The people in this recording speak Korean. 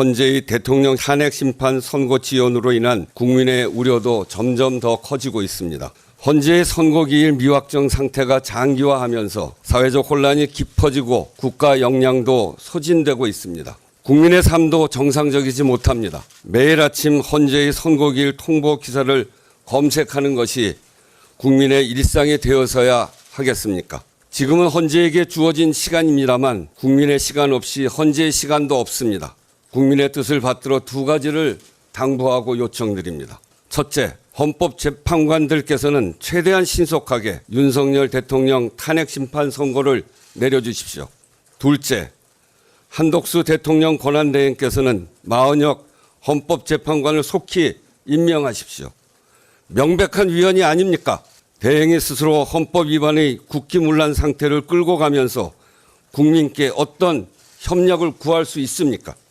헌재의 대통령 탄핵 심판 선고 지연으로 인한 국민의 우려도 점점 더 커지고 있습니다. 헌재의 선거기일 미확정 상태가 장기화하면서 사회적 혼란이 깊어지고 국가 역량도 소진되고 있습니다. 국민의 삶도 정상적이지 못합니다. 매일 아침 헌재의 선거기일 통보 기사를 검색하는 것이 국민의 일상이 되어서야 하겠습니까? 지금은 헌재에게 주어진 시간입니다만 국민의 시간 없이 헌재의 시간도 없습니다. 국민의 뜻을 받들어 두 가지를 당부하고 요청드립니다. 첫째, 헌법재판관들께서는 최대한 신속하게 윤석열 대통령 탄핵 심판 선고를 내려주십시오. 둘째, 한독수 대통령 권한대행께서는 마은혁 헌법재판관을 속히 임명하십시오. 명백한 위헌이 아닙니까? 대행이 스스로 헌법 위반의 국기문란 상태를 끌고 가면서 국민께 어떤 협력을 구할 수 있습니까?